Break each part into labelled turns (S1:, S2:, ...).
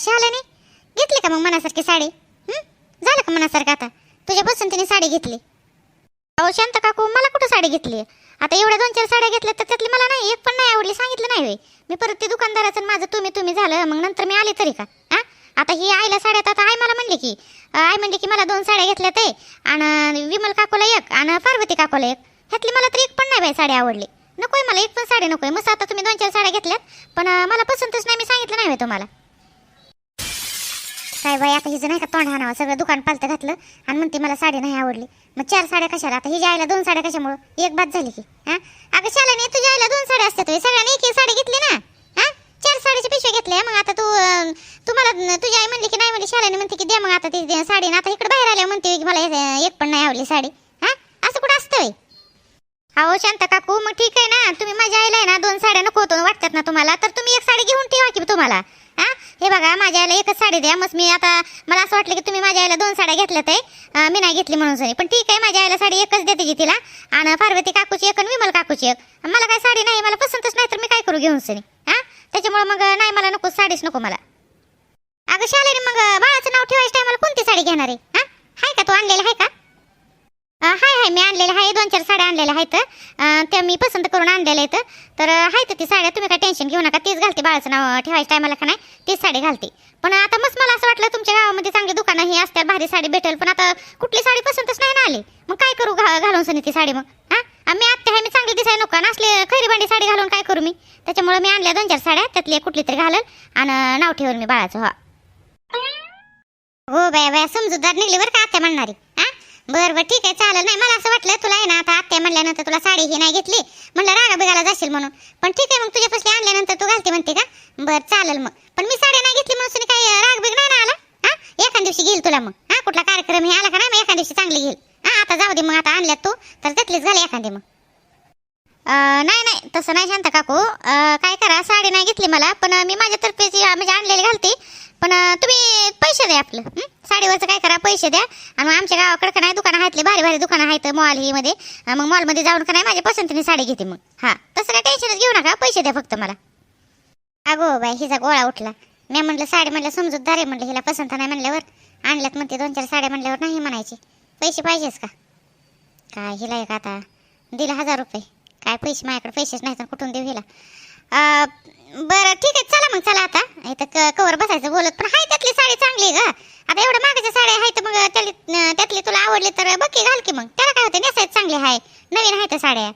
S1: शहाल्याने घेतली का मग मनासारखी साडी? झालं का मनासारखं आता? तुझ्या पसंतीने साडी घेतली. अहो शांत काकू मला कुठं साडी घेतली आता एवढ्या दोन चार साड्या घेतल्या तर त्यातली मला नाही एक पण नाही आवडली सांगितलं नाही होय. मी परत ते दुकानदाराचं आणि माझं तुम्ही तुम्ही झालं मग नंतर मी आले तरी का? हा आता ही आईला तर आता आई मला म्हणली की आई म्हणली की मला दोन साड्या घेतल्या ते आणि विमल काकूला एक आणि पार्वती काकूला एक. ह्यातली मला तर एक पण नाही बाई साडी आवडली. नकोय मला एक पण साडी नकोय. मस्त आता तुम्ही दोन चार साड्या घेतल्यात पण मला पसंतच नाही मी सांगितलं नाही तुम्हाला. काय बाई आता हिचं नाही का तोंड हाणावं सगळं दुकान पालतं घातलं आणि म्हणते मला साडी नाही आवडली. मग चार साड्या कशाला आता? हिच्या आईला दोन साड्या कशामुळं? एक बाद झाली की हा? अगं शालाने तुझ्या आईला दोन साड्या असतात सगळ्यांनी एक एक साडी घेतली ना? हा? चार साडीची पिशव्या घेतल्या मग आता तू तुम्हाला तुझी आई म्हणली की नाही म्हणली शालाने म्हणते की दे मग आता ती साडी ना आता इकडे बाहेर आल्या म्हणते की मला एक एक पण नाही आवडली साडी. हा? असं कुठं असतं अहो शांत काकू मग ठीक आहे ना तुम्ही माझ्या आईला आहे ना दोन साड्या नको होतो वाटतात ना तुम्हाला? तर तुम्ही एक साडी घेऊन ठेवा की तुम्हाला. हा? हे बघा माझ्या आईला एकच साडी द्या. मग मी आता मला असं वाटलं की तुम्ही माझ्या आईला दोन साड्या घेतल्या ते मी नाही घेतली म्हणून सरी पण ठीक आहे माझ्या आईला साडी एकच देते की तिला. आणि पार्वती काकूची एक आणि विमल काकूची एक. मला काय साडी नाही मला पसंतच नाही तर मी काय करू घेऊन सरी हा? त्याच्यामुळे मग नाही मला नको साडीच नको मला. अगं शालेने मग बाळाचं नाव ठेवायच्या टायमाला कोणती साडी घेणार आहे? हा? हाय का तू आणलेला आहे का? हाय हाय मी आणलेल्या आहे दोन चार साड्या आणलेल्या आहेत त्या मी पसंत करून आणलेल्या आहेत. तर आहेत ती साड्या तुम्ही काय टेन्शन घेऊ नका. तीच घालते बाळाचं नाव ठेवायचं टायमाला का नाही तीच साडी घालते. पण आता मस्त मला असं वाटलं तुमच्या गावामध्ये चांगली दुकानं ही असतात भारी साडी भेटेल पण आता कुठली साडी पसंतच नाही ना आली. मग काय करू घा घालून सनी ती साडी मग? हां? आम्ही आत्या आहे मी चांगली दिसाय नको. ना असले खैरी भांडी साडी घालून काय करू मी? त्याच्यामुळे मी आणल्या दोन चार साड्या त्यातली कुठली तरी घालल आणि नाव ठेवल मी बाळाचं हा. हो बाया बाया समजूतदार निघली बरं का आत्या म्हणणारी. बरं बरं ठीक आहे चालेल. नाही मला असं वाटलं तुला आहे ना आता आत्या म्हणल्यानंतर तुला साडी ही नाही घेतली. म्हणलं रागा बिगाला जाशील म्हणून. पण ठीक आहे मग तुझ्या पसली आणल्यानंतर तू घालते म्हणते का? बरं चालेल मग. पण मी साडी नाही घेतली म्हणून काही राग बिग नाही ना आला हा? एखाद दिवशी घेईल तुला मग. हा कुठला कार्यक्रम हे आला का नाही मग एखाद दिवशी चांगली घेईल. हा आता जाऊ दे मग आता आणल्यात तू. तर त्यातलीच घाल एखादी मग. नाही नाही तसं नाही शांत काकू. काय करा साडी नाही घेतली मला पण मी माझ्यातर्फे जी म्हणजे आणलेली घालते पण तुम्ही पैसे द्या आपलं साडीवरचं काय करा पैसे द्या. आणि मग आमच्या गावाकडे का नाही दुकानं आहेत भारी भारी दुकानं आहेत मॉल ही मध्ये मग मॉलमध्ये जाऊन का नाही माझ्या पसंतीने साडी घेते मग. हा तसं काय टेन्शनच घेऊ नका पैसे द्या फक्त मला. अगो बाई हिचा गोळा उठला. मी म्हणलं साडी म्हणलं समजूतदार आहे म्हणलं हिला पसंत नाही म्हणल्यावर. आणल्यात म्हणते दोन चार साड्या म्हणल्यावर नाही म्हणायचे. पैसे पाहिजेच का? काय हिला एक आता दिला हजार रुपये. काय पैसे माझ्याकडे पैसेच नाही तर कुठून देऊ हिला? बरं ठीक आहे चला मग चला आता. इथं कवर बसायचं बोलत पण हाय त्यातली साडी चांगली ग. आता एवढ्या मागाच्या साड्या आहेत मग त्यातली त्यातली तुला आवडली तर बघ की घाल की मग. त्याला काय होते नेसायचं चांगली आहे. नवीन आहेत साड्या.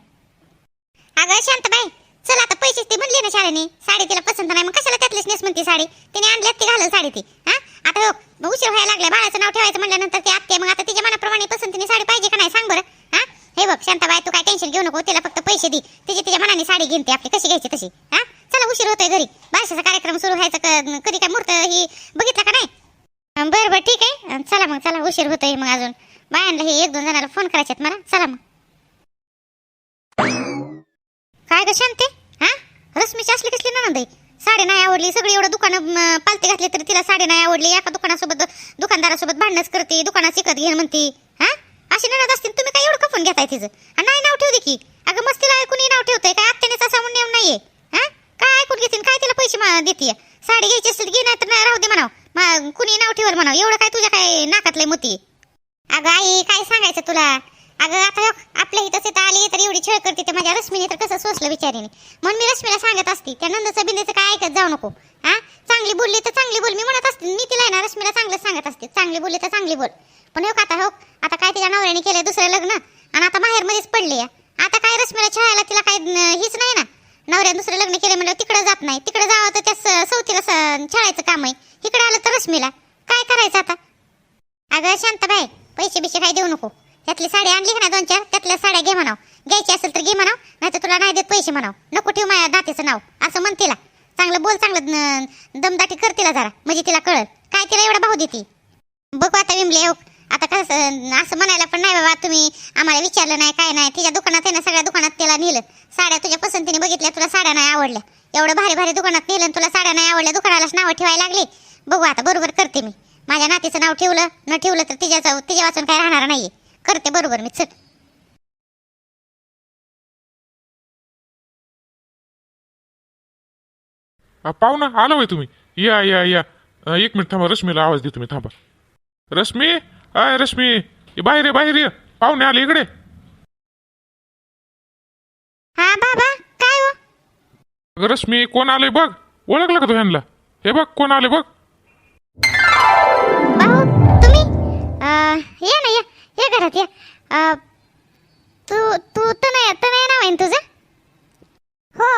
S1: अगं शांतबाई चल आता पैसेच ती म्हणली ना शाळेने. साडी तिला पसंत नाही. मग कशाला त्यातलीच नेस म्हणती साडी? तिने आणल्यात ती घालल साडी ती. हा? आता हो मग उशीर व्हायला लागला. बाळाचं नाव ठेवायचं म्हणल्यानंतर ती आत्या मग आता तिच्या मनाप्रमाणे पसंतीने साडी पाहिजे का नाही? सांग बरं. हा? हे बघ शांताबाई तू टेन्शन घेऊ नको तिला फक्त पैसे दे. तिची तिच्या मनाने साडी घेऊन ते आपली. कशी घ्यायची तशी? हा? चला उशीर होतोय घरी. बारशाचा कार्यक्रम सुरू व्हायचा कधी काय मुहूर्त ही बघितला का नाही? बरं बरं ठीक आहे. चला मग चला उशीर होतोय मग अजून. बायांना हे एक दोन जणाला फोन करायचे मला. चला मग. काय ग शांते? हा? रश्मीची असली कसली ननंद आहे? साडी नाही आवडली सगळी एवढं दुकानं पालती घातली तरी तिला साडी नाही आवडली. एका दुकानासोबत दुकानदारासोबत भांडणच करते दुकानात शिकत घेईन म्हणते. हा? अशी ननद असतील तुम्ही काय एवढं खपून घेताय तिचं? नाही नाव ठेवते की. अगं मस्त तिला ऐकून नाव ठेवतंय. काय आत्यानेच असा म्हणून नेम नाहीये? हा? काय ऐकून घेतील? काय तिला पैसे देते साडी घ्यायची असेल घे नाही तर नाही राहू दे म्हणाव. कुणी नाव ठेवल म्हणाव? एवढं काय तुझ्या काय नाकातलंय मोती? अगं आई काय सांगायचं तुला? अगं आता आपल्या इथं तिथं आली तर एवढी छळ करते तर माझ्या रश्मीने तर कसं सोसलं विचारीने म्हणून मी रश्मीला सांगत असते त्या नंदचं बिंदेचं काय ऐकत जाऊ नको. हा? चांगली बोलली तर चांगली बोल. मी म्हणत असते मी तिला आहे ना रश्मीला चांगलं सांगत असते. चांगली बोलली तर चांगली बोल. पण हो का आता हो? आता काय तिच्या नवऱ्याने केलंय दुसरं लग्न? आणि आता माहेरमध्येच पडली आहे. आता काय रश्मीला छळायला तिला काय हीच नाही ना? नवऱ्याने दुसरं लग्न केलं म्हणजे तिकडे जात नाही. तिकडे जावं तर त्या स- सवतीला स- छळायचं काम आहे. इकडे आलं तर रश्मीला. काय करायचं आता? अगं शांताबाई पैसे बिशे काय देऊ नको. त्यातली साडी आणली का ना दोन चार? त्यातल्या साड्या घे म्हणाव. घ्यायची असेल तर घे म्हणाव नाही तर तुला नाही देत पैसे म्हणाव. नको ठेव माझ्या दातीचं नाव. असं म्हण तिला. चांगलं बोल चांगलं दमदाटी कर तिला जरा. म्हणजे तिला कळल. काय तिला एवढा भाऊ देते? बघू आता विमले हो. आता कसं असं म्हणायला पण नाही बाबा तुम्ही आम्हाला विचारलं नाही काय नाही. तिच्या दुकानात आहे ना सगळ्या दुकानात तिला नेलं. साड्या तुझ्या पसंतीने बघितल्या तुला साड्या नाही आवडल्या. एवढं भारी भारी दुकानात नेलं आणि तुला साड्या नाही आवडल्या दुकानालाच नावं ठेवायला लागली. बघू आता बरोबर करते मी. माझ्या नातीचं नाव ठेवलं न ठेवलं तर तिच्याचं तिच्या वाचून काय राहणार नाहीये. करते बरोबर मी चल.
S2: आ, पाहुणा आलो होय तुम्ही. या या या. अं, एक मिनिट थांबा रश्मीला आवाज देतो तुम्ही थांबा. रश्मी? अय रश्मी ये बाहेर ये बाहेर ये. पाहुणे आले इकडे.
S1: हा बाबा काय हो?
S2: अगं रश्मी कोण आले बघ. ओळखलं का तू ह्यांना? हे बघ कोण आले बघ.
S1: भाऊ तुम्ही? अं, या ना या. या घरात या. अं, तू तू तनया तनया नाव आहे ना तुझं? हो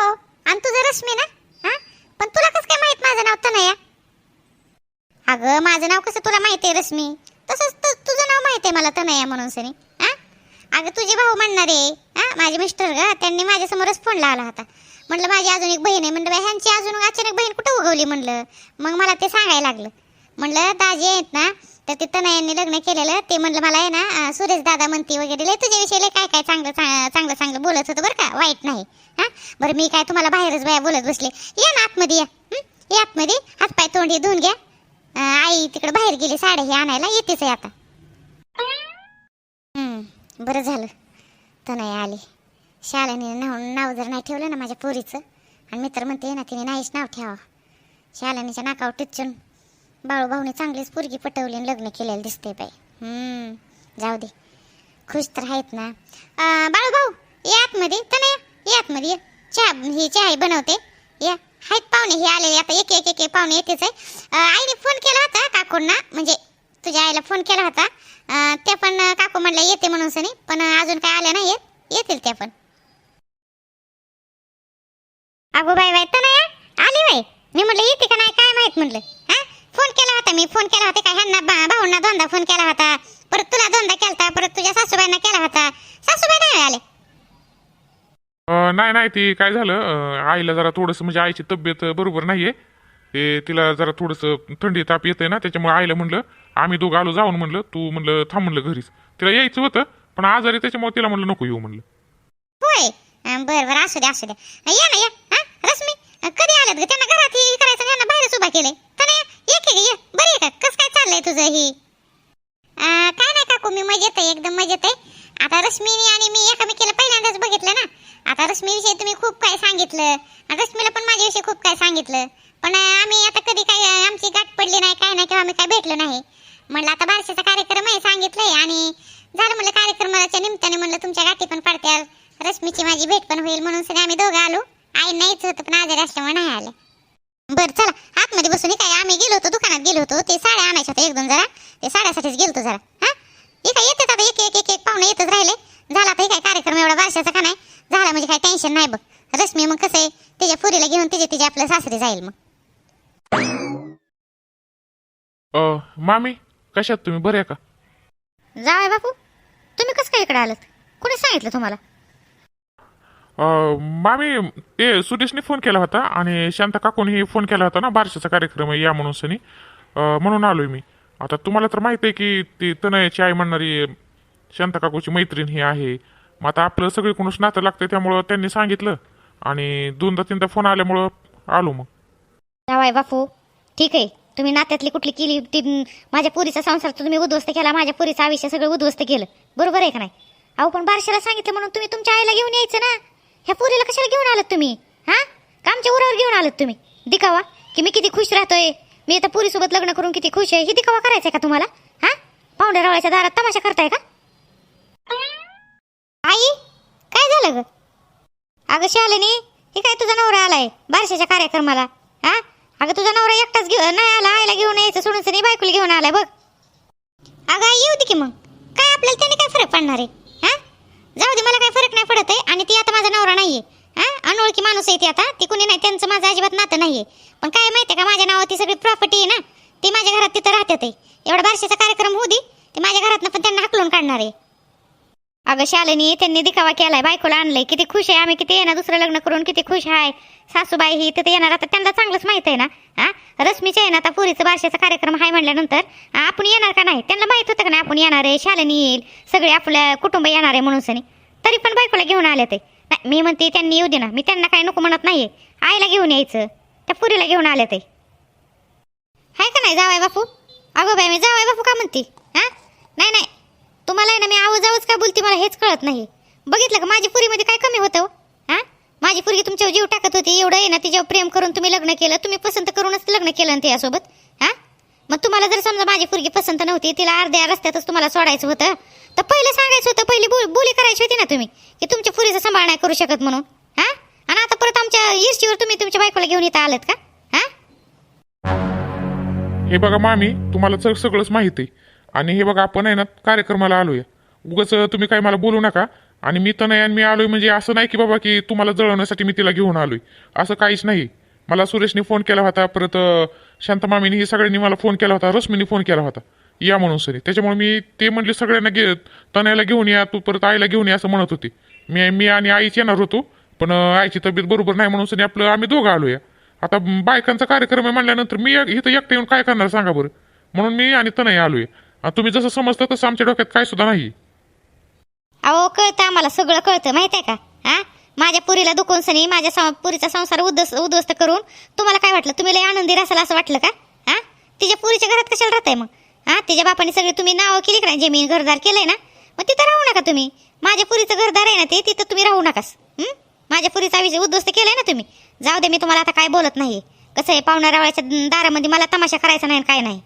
S1: आणि तुझं रश्मी ना? हा? पण तुला कसं काय माहीत माझं नाव तनया अगं माझं नाव कसं तुला माहिती आहे रश्मी? तसंच तर तुझं नाव माहिती आहे मला तनया म्हणून सनी. हा? अगं तुझे भाऊ म्हणणार आहे. हा? माझे मिस्टर ग त्यांनी माझ्यासमोरच फोन लावला होता. म्हटलं माझी अजून एक बहीण आहे. म्हणलं बाई, ह्यांची अजून अचानक बहीण कुठं उगवली? म्हणलं मग मला ते सांगायला लागलं. म्हणलं दाजी आहेत ना तर ते तनयांनी लग्न केलेलं. ते म्हणलं मला आहे ना सुरेश दादा म्हणती वगैरे. लय तुझ्याविषयी लय काय काय चांगलं चा- चांगलं चांगलं बोलत होतं बरं का? वाईट नाही. हा? बरं मी काय तुम्हाला बाहेरच बाया बोलत बसले. या ना आतमध्ये या. या आतमध्ये. हातपाय तोंडी धुवून घ्या. आई तिकडे बाहेर गेली साड्या हे आणायला येतेच आहे आता. बरं झालं. तनया आली. शाळेने नाव नाव जर नाही ठेवलं ना माझ्या पोरीचं आणि मित्र म्हणते ना तिने नाहीच नाव ठेवा शाळेनीच्या नाकावर टिचून बाळूभाऊने चांगलीच पोरगी पटवली आणि लग्न केलेलं दिसते बाई. जाऊ दे. खुश तर आहेत ना. बाळूभाऊ या ये आतमध्ये. तर नाही ये आतमध्ये ये. चहा ही चहा बनवते. या. आहेत पाहुणे हे आलेले. आता एक एक एक पाहुणे येतेच आहे. आईने फोन केला होता काकूंना. म्हणजे तुझ्या आईला फोन केला होता. ते पण काकू म्हणलं येते म्हणून सनी. पण अजून काय आल्या नाही येत येतील त्या पण. अगो बाय बाय तर नाही आली बाई. मी म्हटलं येते का नाही? काय माहीत? म्हटलं हा? फोन केला होता मी. फोन केला होता का? ह्यांना भाऊंना दोनदा फोन केला होता. परत तुला दोनदा होता परत तुझ्या सासूबाईंना केला होता. सासूबाई नाही आले
S2: नाही नाही ती काय झालं अं, आईला जरा थोडंसं म्हणजे आईची तब्येत बरोबर नाहीये. ते तिला जरा थोडंसं थंडी ताप येते ना त्याच्यामुळे आईला म्हणलं आम्ही दोघं आलो जाऊन म्हणलं तू म्हणलं थांब म्हणलं घरीच. तिला यायचं होतं पण आजारी त्याच्यामुळे तिला म्हणलं नको येऊ म्हणलं.
S1: होय? अं, बरं बरं असू द्या असू द्या अं, या ना या. हा रश्मी अं, कधी आल्यात ग? त्यांना घरात हे करायचं यांना बाहेरच उभा केलंय. तने ये की ये. बरी आहे का? कसं काय चाललंय तुझं ही? अं, काय नाही काकू मी मजेत आहे एकदम मजेत आहे. आता रश्मीनी आणि मी एकामेकीला एकदाच बघितलं ना? आता रश्मीविषयी तुम्ही खूप काय सांगितलं. रश्मीला पण माझ्याविषयी खूप काय सांगितलं. पण आम्ही आता कधी काय आमची गाठ पडली नाही काय नाही किंवा आम्ही काय भेटलो नाही. म्हणलं आता बारशाचा कार्यक्रम आहे सांगितलंय. आणि झालं म्हणलं कार्यक्रमाच्या निमित्ताने म्हणलं तुमच्या गाठी पण पडत्या रश्मीची माझी भेट पण होईल म्हणून सगळे आम्ही दोघं आलो. आई नाहीच होतं पण आजारी असल्यामुळे नाही आले. बरं चला. आतमध्ये बसून काय आम्ही गेलो होतो दुकानात गेलो होतो. ते साड्या आणायच्या होत्या एक दोन जरा. ते साड्यासाठीच गेलतो जरा. हा? हे येतात आता एक एक एक एक पाहुणे येतच राहिले. झाला तर हे काय कार्यक्रम एवढा वर्षाचा का नाही? झाला म्हणजे काय टेन्शन नाही बघ. रश्मी मग कसं आहे? तिच्या पुरीला घेऊन तिचे तिचे आपल्या सासरी जाईल मग.
S2: अं, मामी कशात तुम्ही? बरे आहे का?
S1: जावाय बापू. तुम्ही कसं काय इकडे आलात? कोणी सांगितलं तुम्हाला?
S2: अं, मामी ते सुरेशने फोन केला होता आणि शांता काकूनही फोन केला होता ना बारशाचा कार्यक्रम आहे या म्हणून सनी. अं, म्हणून आलोय मी. आता तुम्हाला तर माहीत आहे की ती तनयाची आई म्हणणारी शांता काकूची मैत्रीण ही आहे. मग आता आपलं सगळी सगळीकडूनच नातं लागतं त्यामुळं त्यांनी सांगितलं. आणि दोनदा तीनदा फोन आल्यामुळं आलो मग.
S1: जावाय बापू ठीक आहे. तुम्ही नात्यातली कुठली केली ती माझ्या पुरीचा संसार तर तुम्ही उद्ध्वस्त केला माझ्या पुरीचं आयुष्य सगळं उद्ध्वस्त केलं. बरोबर आहे का नाही? अहो पण बारशाला सांगितलं म्हणून तुम्ही तुमच्या आईला घेऊन यायचं ना? ह्या पुरीला कशाला घेऊन आलात तुम्ही? हा? का आमच्या उरावर घेऊन आलात तुम्ही? दिखावा की मी किती खुश राहतोय. मी आता पुरीसोबत लग्न करून किती खुश आहे ही दिखावा करायचा का तुम्हाला? हा? पाहुण्या रावळ्याच्या दारात तमाशा करताय का? आई काय झालं ग? अगं शालिनी हे काय तुझा नवरा आलाय? बारशाच्या कार्यक्रमाला हा? अगं तुझा नवरा एकटाच घेऊन नाही आला आईला घेऊन यायचं सोडून सनी बायकोला घेऊन आलाय बघ. अगं आई येऊ दे की मग. काय आपल्याला त्याने काय फरक पडणार आहे? हा? जाऊ दे मला काय फरक नाही पडत आहे आणि ती आता माझा नवरा नाहीये. हा? अनोळखी माणूस आहे ती आता. ती कुणी नाही त्यांचं माझं अजिबात नातं नाहीये. पण काय माहितीये का माझ्या नावावर ती सगळी प्रॉपर्टी आहे ना? ती माझ्या घरात तिथं राहतात आहे. एवढा बारशाचा कार्यक्रम होऊ दे ते माझ्या घरातनं पण त्यांना हाकलून काढणार आहे. अगं शालिनी त्यांनी दिखावा केलाय. बायकोला आणलंय. किती खुश आहे आम्ही. किती येणार दुसरं लग्न करून किती खुश आहे. सासूबाई ही तिथे येणार. आता त्यांना चांगलंच माहीत आहे ना? हा? रश्मीच्या आहे ना आता पुरीचं बारशाचा कार्यक्रम आहे म्हणल्यानंतर आपण येणार का नाही? त्यांना माहीत होतं का नाही आपण येणार आहे? शालिनी येईल. सगळे आपल्या कुटुंब येणार आहे म्हणून सनी. तरी पण बायकोला घेऊन आले ते. नाही मी म्हणते त्यांनी येऊ दे ना. मी त्यांना काही नको म्हणत नाही आईला घेऊन यायचं. त्या पुरीला घेऊन आले ते. आहे का नाही जावाय बापू? अगो बाई मी जावाय बापू का म्हणते? हा? नाही नाही. तुम्हाला आहे ना मी आवाज आवाज काय बोलते मला हेच कळत नाही. बघितलं का माझी पुरीमध्ये काय कमी होतं हो? हा? माझी पुरगी तुमच्यावर जीव टाकत होती एवढं आहे ना तिच्यावर प्रेम करून तुम्ही लग्न केलं तुम्ही पसंत करूनच लग्न केलं ना त्यासोबत हा? मग तुम्हाला जर समजा माझी पोरगी पसंत नव्हती तिला अर्ध्या रस्त्यातच तुम्हाला सोडायचं होतं तर पहिलं सांगायचं होतं पहिली बोल बोली करायची होती ना तुम्ही की तुमच्या पुरीचं सांभाळ नाही करू शकत म्हणून हा? आणि आता परत आमच्या ईर्षीवर तुम्ही तुमच्या बायकोला घेऊन इथं आलात का हा?
S2: हे बघा मामी तुम्हाला सगळंच माहिती आहे. आणि हे बघा आपण आहे ना कार्यक्रमाला आलोय. उगाच तुम्ही काय मला बोलू नका. आणि मी तर नाही आणि मी आलोय म्हणजे असं नाही की बाबा की तुम्हाला जळवण्यासाठी मी तिला घेऊन आलोय. असं काहीच नाही. मला सुरेशने फोन केला होता परत शांतमामीने ही सगळ्यांनी मला फोन केला होता रश्मीने फोन केला होता. या म्हणून सरी. त्याच्यामुळे मी ते म्हणले सगळ्यांना घे तनयाला घेऊन या तू परत आईला घेऊन या असं म्हणत होती. मी मी आणि आईच येणार होतो पण आईची तब्येत बरोबर नाही म्हणून सनी आपलं आम्ही दोघं आलोय. आता बायकांचा कार्यक्रम आहे म्हणल्यानंतर मी इथं एकटं येऊन काय करणार सांगा बरं. म्हणून मी आणि तनय आलोय. तुम्ही जसं समजता तसं आमच्या डोक्यात काय सुद्धा नाही.
S1: अहो कळतं आम्हाला सगळं कळतं माहिती आहे का? हा माझ्या पुरीला दुखून सनी माझ्या सं- पुरीचा संसार उद्ध्वस्त उद्ध्वस्त करून तुम्हाला काय वाटलं? तुम्ही लय आनंदी रासाल असं वाटलं का? हा तिच्या पुरीच्या घरात कशाला राहताय मग? हा तिच्या बापाने सगळे तुम्ही नावं केली का नाही? जमीन घरदार केलंय ना मग तिथं राहू नका तुम्ही. माझ्या पुरीचं घरदार आहे ना ते तिथं तुम्ही राहू नकास हं? माझ्या पुरीचा विषय उद्ध्वस्त केलाय ना तुम्ही. जाऊ दे मी तुम्हाला आता काय बोलत नाही कसं आहे पाहुणाऱ्या रावळ्याच्या दारामध्ये मला तमाशा करायचा नाही आणि काय नाही.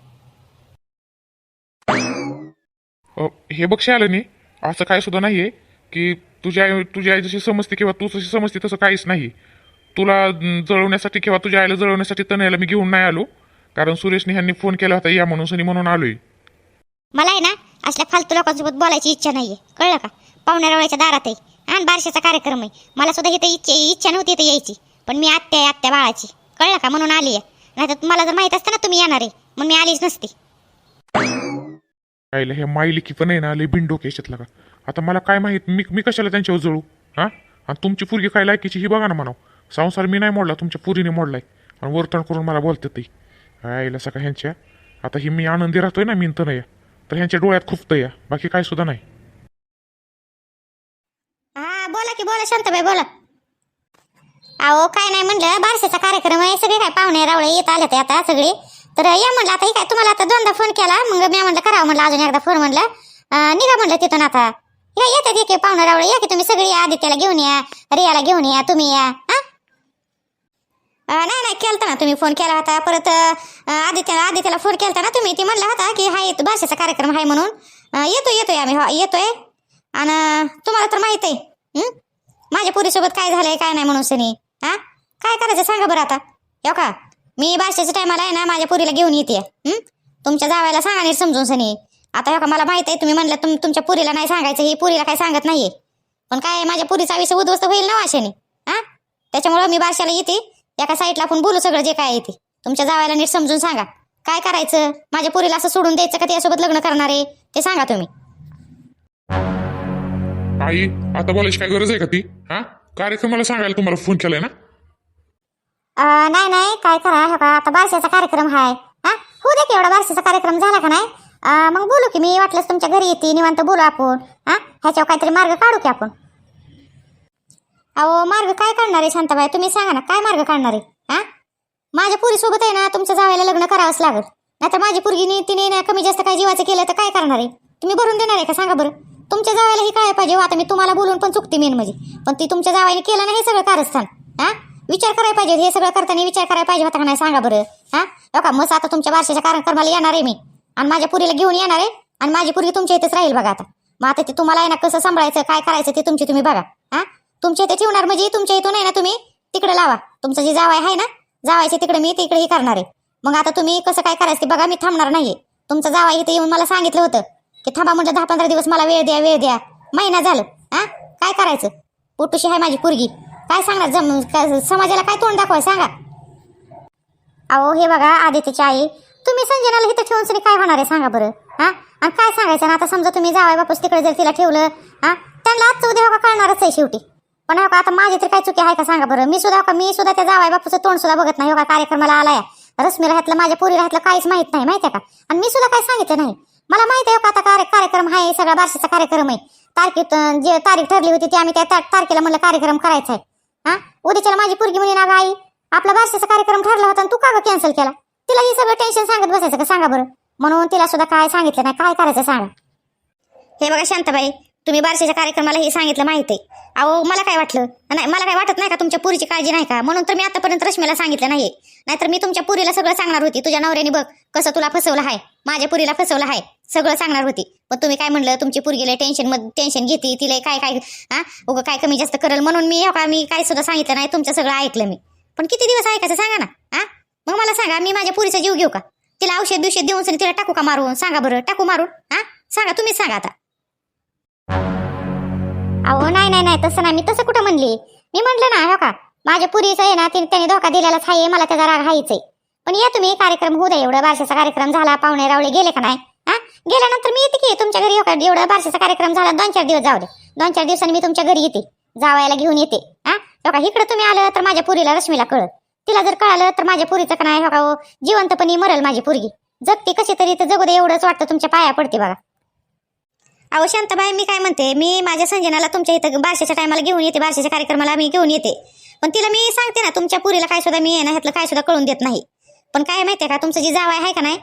S2: हे बघ शालिनी असं काय सुद्धा नाहीये की तुझ्या आई तुझी आई जशी समजते किंवा तू जशी समजते तसं काहीच नाही. तुला जळवण्यासाठी किंवा तुझ्या आईला जळवण्यासाठी तनयाला मी घेऊन नाही आलो. कारण सुरेशने ह्यांनी फोन केला होता या म्हणून सनी म्हणून आलोय.
S1: मला आहे ना असल्या फालतू लोकांसोबत बोलायची इच्छा नाहीये. कळलं का? पाहुण्या दारात आहे. आणि बारशाचा कार्यक्रम आहे. मला सुद्धा इथं इच्छा इच्छा नव्हती इथं यायची. पण मी आत्या आहे आत्या बाळाची. कळलं का? म्हणून आली आहे नाही तर मला जर माहीत असतं ना तुम्ही येणार आहे. मग मी आलीच नसती.
S2: आईला हे माईलिकी पण आहे ना लय बिंडोक याच्यातला का आता मला काय माहीत मी मी कशाला त्यांच्यावर जळू? हां? आणि तुमची पुरगी काय लायकीची ही बघा ना म्हणाव. संसार मी नाही मोडला तुमच्या पुरीने मोडलाय. आणि वर्तन करून मला बोलते ती. आईला सका ह्यांच्या. आता ही मी आनंदी राहतोय ना मी नाही तर ह्यांच्या डोळ्यात खूप या. बाकी काय सुद्धा नाही.
S1: हा बोला की बोला शांताबाई बोला. अहो काय नाही म्हणलं बारशाचा कार्यक्रम आहे सगळे काय पाहुणे रावळे येत आले ते आता सगळे. तर या म्हणलं आता हे काय तुम्हाला आता दोनदा फोन केला मग मी म्हणलं करावं म्हणलं अजून एकदा फोन म्हणलं. निघा म्हणलं तिथून आता. या येतात एक पाहुणा रावळ या की तुम्ही सगळी या आदित्याला घेऊन या रियाला घेऊन या तुम्ही या. हा? नाही नाही केलता ना तुम्ही फोन केला होता. परत आदित्याला आदित्याला आदित्यला फोन केलता ना तुम्ही ती म्हणला होता की हा येतो भाषेचा कार्यक्रम आहे म्हणून. येतो येतोय आम्ही हो येतोय. आणि तुम्हाला तर माहीत आहे माझ्या पुरीसोबत काय झालंय काय नाही म्हणून सनी. हा? काय करायचं सांगा बरं आता. येऊ का? मी भाषेच्या टायमाला आहे ना माझ्या पुरीला घेऊन येते. तुमच्या जावायला सांगा नीट समजून सनी. आता हो का मला माहीत आहे तुम्ही म्हणलं तुम तुमच्या पुरीला नाही सांगायचं हे पुरीला काय सांगत नाहीये. पण काय माझ्या पुरीचा विषय उद्ध्वस्त होईल ना हो अशाने? हा? त्याच्यामुळं मी भाषेला येते एका साईडला आपण बोलू सगळं जे काय येते तुमच्या जावायला नीट समजून सांगा. काय करायचं? माझ्या पुरीला असं सोडून द्यायचं का त्यासोबत लग्न करणार आहे? ते सांगा तुम्ही.
S2: आई आता बोलायची काय गरज आहे का ती? हा? कार्यक्रमाला सांगायला तुम्हाला फोन केलाय ना?
S1: नाही नाही काय करा हे का आता बारशाचा कार्यक्रम आहे हा? होऊ दे की एवढा बारशाचा कार्यक्रम झाला का नाही? मग बोलू की मी वाटलंच तुमच्या घरी येते निवांत बोलू आपण. हा? ह्याच्यावर काहीतरी मार्ग काढू की आपण. अहो मार्ग काय काढणार आहे शांताबाई? तुम्ही सांगा ना काय मार्ग काढणार आहे? हा? माझ्या पुरीसोबत आहे ना तुमच्या जावायला लग्न करावंच लागल. नाहीतर माझी पुरगीने तिने ना कमी जास्त काही जीवाचं केलं तर काय करणार आहे? तुम्ही भरून देणार आहे का? सांगा बरं. तुमच्या जावायला काय पाहिजे हो, आता मी तुम्हाला बोलून पण चुकते मेन म्हणजे. पण ती तुमच्या जावाईने केलं ना हे सगळं कारस्थान. हा? विचार करायला पाहिजे. हे सगळं करताना विचार करायला पाहिजे होता का नाही? सांगा बरं. हा? हो का? मग आता तुमच्या बारशाच्या कार्यक्रमाला येणार आहे मी. आणि माझ्या पुरीला घेऊन येणार आहे. आणि माझी पुरी तुमच्या इथेच राहील बघा आता. मग आता ते तुम्हाला आहे ना कसं सांभाळायचं काय करायचं ते तुमची तुम्ही बघा. हा? तुमच्या इथे ठेवणार म्हणजे तुमच्या इथून आहे ना तुम्ही तिकडे लावा. तुमचं जे जावाय आहे ना जावायचे तिकडे मी तिकडे हे करणार आहे. मग आता तुम्ही कसं काय करायचं ते बघा मी थांबणार नाहीये. तुमचं जावाय इथे येऊन मला सांगितलं होतं की थांबा म्हणजे दहा पंधरा दिवस मला वेळ द्या वेळ द्या. महिना झालं. हा? काय करायचं? पोटूशी आहे माझी पुरगी. काय सांगणार जम काय- समाजाला काय तोंड दाखवाय सांगा. अहो हे बघा आदित्यची आई. तुम्ही संजनाला इथं ठेवून सरी काय होणार आहे सांगा बरं. हा? आणि काय सांगायचं? ना आता समजा तुम्ही जावाय बापूस तिकडे जर तिला ठेवलं हा? त्यांना आजचं उद्या हो का कळणारच आहे शेवटी. पण हो का आता माझी तरी काय चुकी आहे का सांगा बरं. मी सुद्धा हो का मी सुद्धा त्या जावाय बापूचं तोंड सुद्धा बघत नाही हो का कार्यक्रमाला आलाय. रश्मीला ह्यातलं माझ्या पुरीला ह्यातलं काहीच माहीत नाही माहिती आहे का? आणि मी सुद्धा काय सांगितलं नाही? मला माहिती आहे हो का आता कार्य- कार्यक्रम आहे सगळा बारशीचा कार्यक्रम आहे. तारखेत अं, जे तारीख ठरली होती ती आम्ही त्या ता- तारखेला म्हणलं कार्यक्रम करायचा आहे हा? उद्याच्याला माझी पुरगी म्हणे ना आई आपला बारशाचा कार्यक्रम ठरला होता आणि तू का कॅन्सल केला? तिला हे सगळं टेन्शन सांगत बसायचं का? सांगा बरं. म्हणून तिला सुद्धा काय सांगितलं नाही काय करायचं सांगा. हे बघा शांताबाई तुम्ही बारशेच्या कार्यक्रमाला हे सांगितलं माहिती आहे. अहो मला काय वाटलं? नाही मला काय वाटत नाही का तुमच्या पुरीची काळजी नाही का? म्हणून तर मी आतापर्यंत रश्मीला सांगितलं नाही नाहीतर मी तुमच्या पुरीला सगळं सांगणार होती. तुझ्या नवऱ्याने बघ कसं तुला फसवलं आहे. माझ्या पुरीला फसवलं आहे. सगळं सांगणार होती. पण तुम्ही काय म्हणलं? तुमची पुरगीला टेन्शनमध्ये टेन्शन घेते तिला काय काय हा? उगं काय कमी जास्त करेल म्हणून मी हो का मी काय सुद्धा सांगितलं नाही. तुमचं सगळं ऐकलं मी. पण किती दिवस ऐकायचं सांगा ना. हा? मग मला सांगा मी माझ्या पुरीचा जीव घेऊ का? तिला औषध बिवषध देऊन सनी तिला टाकू का मारून? सांगा बरं. टाकू मारून. हा? सांगा तुम्हीच सांगा आता. अहो नाही नाही नाही तसं नाही. मी तसं कुठं म्हणली? मी म्हटलं ना हो का माझ्या पुरीचं आहे ना तिने त्याने धोका दिलेलाच आहे मला त्याचा राग हायच आहे. पण या तुम्ही कार्यक्रम होऊ द्या एवढं. बारशाचा कार्यक्रम झाला पाहुणे रावळे गेले का नाही? हा? गेल्यानंतर मी येते की तुमच्या घरी हो एवढा बारशाचा कार्यक्रम झाला दोन चार दिवस जाऊ दे. दोन चार दिवसांनी मी तुमच्या घरी येते जावायला घेऊन येते. हा? हो का इकडे तुम्ही आलं तर माझ्या पुरीला रश्मीला कळत तिला जर कळालं तर माझ्या पुरीचं का नाही? हो का हो, जिवंतपणी मरल माझी पुरगी. जगते कशी तरी तर जगू दे एवढंच वाटतं तुमच्या पाया पडते बघा. अहो शांताबाई मी काय म्हणते मी माझ्या संजनाला तुमच्या इथं बारशाच्या टायमाला घेऊन येते बारशाच्या कार्यक्रमाला मी घेऊन येते. पण तिला मी सांगते ना तुमच्या पुरीला काय सुद्धा मी आहे ना ह्यातलं काय सुद्धा कळून देत नाही. पण काय माहितीये का तुमचं जी जावाय आहे का नाही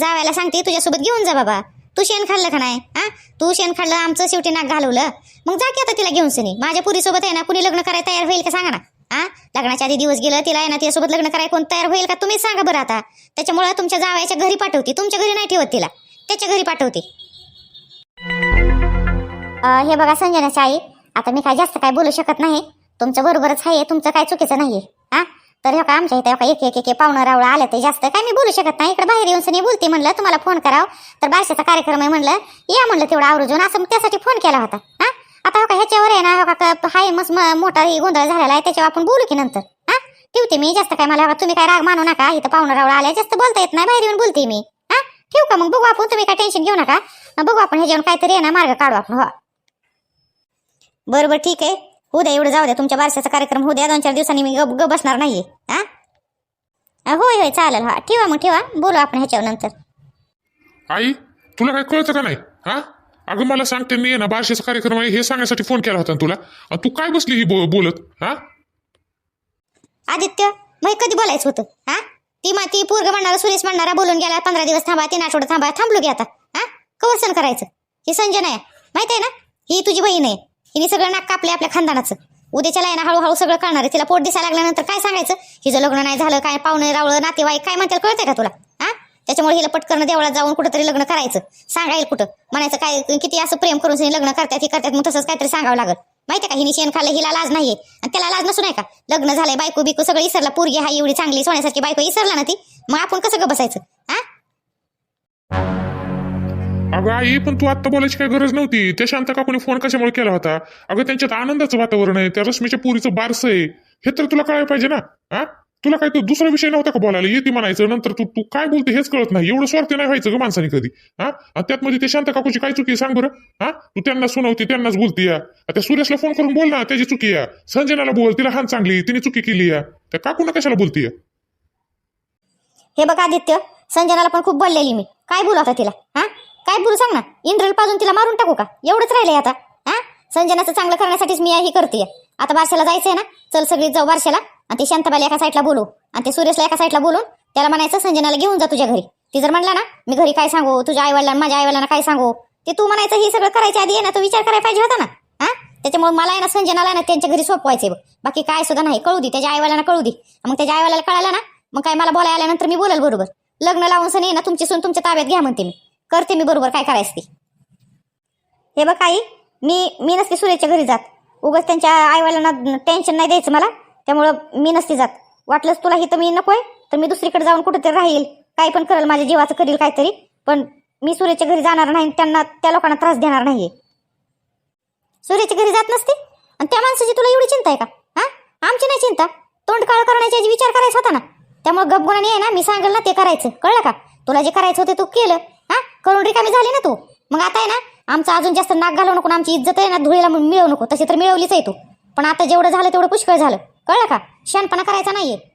S1: जावायला सांगते तुझ्यासोबत घेऊन जा बाबा. तू शेण खाल्लं का नाही? हा तू शेण खाल्लं आमचं शेवटी नाक घालवलं. मग जा की आता तिला घेऊन सनी. माझ्या पुरीसोबत आहे ना कुणी लग्न करायला तयार होईल का सांगा ना. हा लग्नाच्या आधी दिवस गेलं तिला आहे ना तिच्यासोबत लग्न करायला कोण तयार होईल का तुम्हीच सांगा बरं आता. त्याच्यामुळे तुमच्या जावायच्या घरी पाठवते. तुमच्या घरी नाही ठेवत तिला. त्याच्या घरी पाठवते. हे बघा संजनाची आई आता मी काय जास्त काय बोलू शकत नाही. तुमचं बरोबरच आहे तुमचं काय चुकीचं नाही हा? तर हे का आमच्या इथे का एक एक एक पाहुणं रावळं आलं ते जास्त काय मी बोलू शकत नाही. इकडे बाहेर येऊन सनी बोलते म्हणलं तुम्हाला फोन करावं. तर बारशाचा कार्यक्रम आहे म्हणलं या म्हणलं तेवढं आवरून असं त्यासाठी फोन केला होता. हा? आता हो का ह्याच्यावर आहे ना हो का हाय मस्त मोठा गोंधळ झालेला आहे त्याच्यावर आपण बोलू की नंतर. हा? ठेवते मी जास्त काय मला तुम्ही काय राग मानू नका इथं पाहुणं रावळं आल्या जास्त बोलता येत नाही बाहेर येऊन बोलते मी. हा? ठेवू का मग? बघू आपण तुम्ही काय टेन्शन घेऊ नका. बघू आपण ह्याच्यावर काहीतरी आहे ना मार्ग काढू आपण. हो. बरं बरं ठीक आहे. होऊ द्या एवढं जाऊ द्या. तुमच्या बारशाचा कार्यक्रम होऊ द्या. दोन चार दिवसांनी मी ग ग बसणार नाहीये. हा? होय होय चालेल. हा ठेवा मग ठेवा. बोलू आपण ह्याच्यावर नंतर.
S2: आई तुला काय कळतं का नाही? हा? अगं मला सांगते मी आहे ना बारशेचा कार्यक्रम आहे हे सांगण्यासाठी फोन केला होता ना तुला. आणि तू काय बसली ही बो- बोलत? हा?
S1: आदित्य मग कधी बोलायचं होतं? हा? ती मा ती पोरग म्हणणारा सुरेश म्हणणारा बोलून गेला पंधरा दिवस थांबा तीन आठवडा थांबा थांबलो की आता. हा? कवर्सन करायचं? ही संजय आहे. माहीत आहे ना? ही तुझी बहीण आहे. हिने सगळं नाक कापले आपल्या खानदानाचं. उद्याच्याला आहे ना हळूहळू सगळं कळणार आहे. तिला पोट दिसायला लागल्यानंतर काय सांगायचं? हिचं लग्न नाही झालं काय पाहुणे रावळं नातेवाईक काय म्हणतात कळतंय का तुला? हा? त्याच्यामुळे हिला पटकन देवळात जाऊन कुठंतरी लग्न करायचं. सांगायला कुठं? म्हणायचं काय किती असं प्रेम करून सनी लग्न करतात हे करतात मग तसंच काहीतरी सांगावं लागल. माहितीये का? हिने शेण खाल्लं हिला लाज नाहीये. आणि त्याला लाज नसून आहे का? लग्न झालंय बायको बिको सगळं इसरला पोरगी हा एवढी चांगली सोन्यासारखी बायको इसरला ना ती. मग आपण कसं बसायचं? हा?
S2: अगं आई पण तू आत्ता बोलायची काही गरज नव्हती. त्या शांत काकूने फोन कशामुळे केला होता? अगं त्यांच्यात आनंदाचं वातावरण आहे. त्या रश्मीच्या पुरीचं बारसं आहे. हे तर तुला कळायला पाहिजे ना? हा तुला काय तो दुसरा विषय नव्हता का बोलायला? येते म्हणायचं नंतर तू तू काय बोलते हेच कळत नाही. एवढं स्वार्थ नाही व्हायचं ग माणसाने कधी. हा त्यात मध्ये ते शांत काकूची काय चुकी सांग बरं. हा तू त्यांना सुनावती त्यांनाच बोलती या. आता त्या सुरेशला फोन करून बोल ना त्याची चुकी या. संजनाला बोल तिला हान चांगली तिने चुकी केली या. त्या काकूना कशाला बोलतीय
S1: हे बघ आदित्य संजनाला पण खूप बोललेली मी. काय बोलू आता तिला? हा काय बोलू सांग ना? इंद्रल पाजून तिला मारून टाकू का? एवढंच राहिलंय आता. हा? संजनाचं चांगलं करण्यासाठीच मी ही करते. आता बारशाला जायचंय ना? चल सगळी जाऊ बारशाला. आणि ते शांतबाला एका साईडला बोलू. आणि ते सुरेशला एका साईडला बोलून त्याला म्हणायचं संजनाला घेऊन जा तुझ्या घरी. ती जर म्हणला ना मी घरी काय सांगू? तुझ्या आईवडिलांना माझ्या आईवडिलांना काय सांगू? ते तू म्हणायचं हे सगळं करायच्या आधी आहे ना तो विचार करायला पाहिजे होता ना. हा? त्याच्यामुळे मला आहे ना संजनाला आहे ना त्यांच्या घरी सोपवायचंय बघ. बाकी काय सुद्धा नाही. कळू दे त्याच्या आईवडिलांना कळू दे. मग त्याच्या आईवडिलाला कळाला ना मग काय मला बोलायला आल्यानंतर मी बोलेल बरोबर. लग्न लावून सनी ना तुमची सून तुमच्या ताब्यात घ्या म्हणते मी. करते मी बरोबर काय करायचं ती? हे बघ आई मी मी नसते सुरेच्या घरी जात. उगाच त्यांच्या आईवडिलांना टेन्शन नाही द्यायचं मला. त्यामुळं मी नसते जात. वाटलंच तुला तर मी नकोय तर मी दुसरीकडे जाऊन कुठेतरी राहील. काय पण करेल माझ्या जीवाचं करील काहीतरी. पण मी सुरेच्या घरी जाणार नाही त्यांना त्या लोकांना त्रास देणार नाहीये. सुरेच्या घरी जात नसते? आणि त्या माणसाची तुला एवढी चिंता आहे का? हा? आमची नाही चिंता. तोंड काळ करण्याची विचार करायचा होता ना. त्यामुळे गपगुणाने आहे ना मी सांगेल ना ते करायचं. कळलं का? तुला जे करायचं होते तू केलं. हा? करून रिकामी झाली ना तू? मग आता आहे ना आमचं अजून जास्त नाक घालवू नको आमची इज्जत आहे ना धुळीला मिळवू नको. तशी तर मिळवलीच आहे तू. पण आता जेवढं झालं तेवढं पुष्कळ झालं. कळलं का? शहाणपणा करायचा नाहीये.